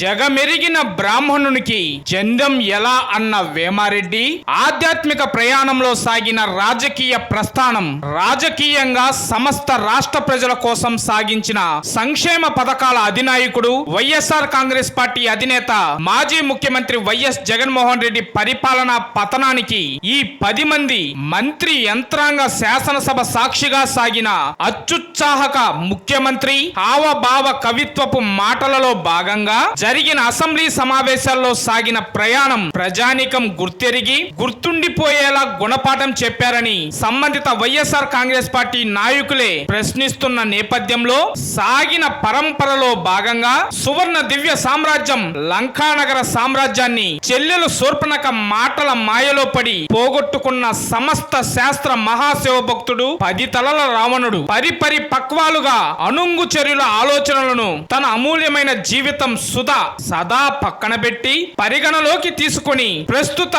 జగమెరిగిన బ్రాహ్మణునికి జందం ఎలా అన్న వేమారెడ్డి ఆధ్యాత్మిక ప్రయాణంలో సాగిన రాజకీయ ప్రస్థానం రాజకీయంగా సమస్త రాష్ట్ర ప్రజల కోసం సాగించిన సంక్షేమ పథకాల అధినాయకుడు వైఎస్ఆర్ కాంగ్రెస్ పార్టీ అధినేత మాజీ ముఖ్యమంత్రి వైఎస్ జగన్మోహన్ రెడ్డి పరిపాలనా పతనానికి ఈ పది మంది మంత్రి యంత్రాంగ శాసనసభ సాక్షిగా సాగిన అత్యుత్సాహక ముఖ్యమంత్రి హావభావ కవిత్వపు మాటలలో భాగంగా జరిగిన అసెంబ్లీ సమావేశాల్లో సాగిన ప్రయాణం ప్రజానికం గుర్తెరిగి గుర్తుండిపోయేలా గుణపాఠం చెప్పారని సంబంధిత వైఎస్ఆర్ కాంగ్రెస్ పార్టీ నాయకులే ప్రశ్నిస్తున్న నేపథ్యంలో సాగిన పరంపరలో భాగంగా సువర్ణ దివ్య సామ్రాజ్యం లంకానగర సామ్రాజ్యాన్ని చెల్లెలు శూర్పణక మాటల మాయలో పడి పోగొట్టుకున్న సమస్త శాస్త్ర మహాశివభక్తుడు పది తలల రావణుడు పరిపరి పక్వాలుగా అనుంగు చర్యుల ఆలోచనలను తన అమూల్యమైన జీవితం సుధ సదా పక్కన పెట్టి పరిగణలోకి తీసుకొని ప్రస్తుత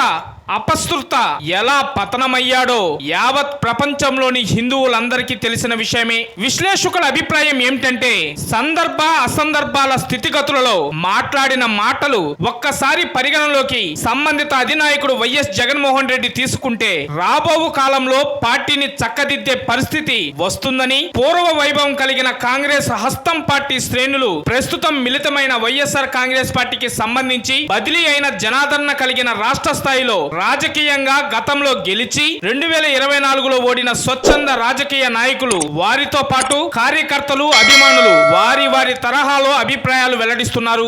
అపస్తృత ఎలా పతనమయ్యాడో యావత్ ప్రపంచంలోని హిందువులందరికీ తెలిసిన విషయమే. విశ్లేషకుల అభిప్రాయం ఏమిటంటే సందర్భ అసందర్భాల స్థితిగతులలో మాట్లాడిన మాటలు ఒక్కసారి పరిగణలోకి సంబంధిత అధినాయకుడు వైఎస్ జగన్మోహన్ రెడ్డి తీసుకుంటే రాబోవు కాలంలో పార్టీని చక్కదిద్దే పరిస్థితి వస్తుందని పూర్వ వైభవం కలిగిన కాంగ్రెస్ హస్తం పార్టీ శ్రేణులు ప్రస్తుతం మిళితమైన వైఎస్ఆర్ కాంగ్రెస్ పార్టీకి సంబంధించి బదిలీ అయిన జనాదరణ కలిగిన రాష్ట్ర స్థాయిలో రాజకీయంగా గతంలో గెలిచి రెండు వేల ఇరవై నాలుగులో ఓడిన స్వచ్ఛంద రాజకీయ నాయకులు వారితో పాటు కార్యకర్తలు అభిమానులు వారి వారి తరహాలో అభిప్రాయాలు వెల్లడిస్తున్నారు.